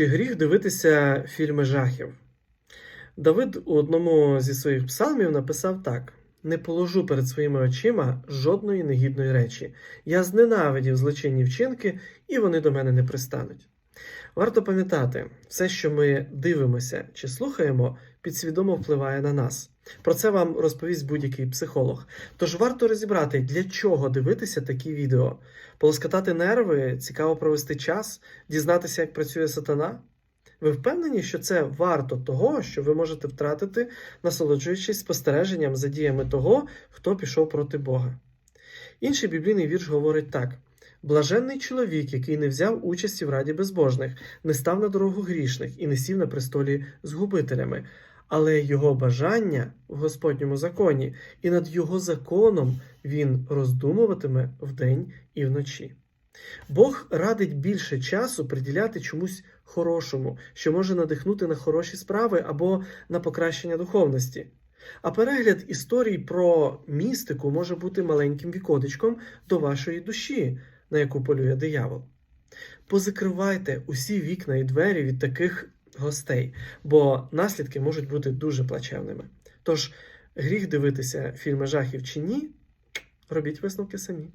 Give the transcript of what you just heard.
Чи гріх дивитися фільми жахів? Давид у одному зі своїх псалмів написав так: Не положу перед своїми очима жодної негідної речі. Я зненавидів злочинні вчинки, і вони до мене не пристануть. Варто пам'ятати, все, що ми дивимося чи слухаємо, підсвідомо впливає на нас. Про це вам розповість будь-який психолог. Тож варто розібрати, для чого дивитися такі відео, полоскатати нерви, цікаво провести час, дізнатися, як працює сатана. Ви впевнені, що це варто того, що ви можете втратити, насолоджуючись спостереженням за діями того, хто пішов проти Бога. Інший біблійний вірш говорить так: блаженний чоловік, який не взяв участі в раді безбожних, не став на дорогу грішних і не сів на престолі з губителями, але його бажання в Господньому законі, і над його законом він роздумуватиме вдень і вночі. Бог радить більше часу приділяти чомусь хорошому, що може надихнути на хороші справи або на покращення духовності. А перегляд історій про містику може бути маленьким вікодичком до вашої душі, на яку полює диявол. Позакривайте усі вікна і двері від таких гостей, бо наслідки можуть бути дуже плачевними. Тож, гріх дивитися фільми жахів чи ні, робіть висновки самі.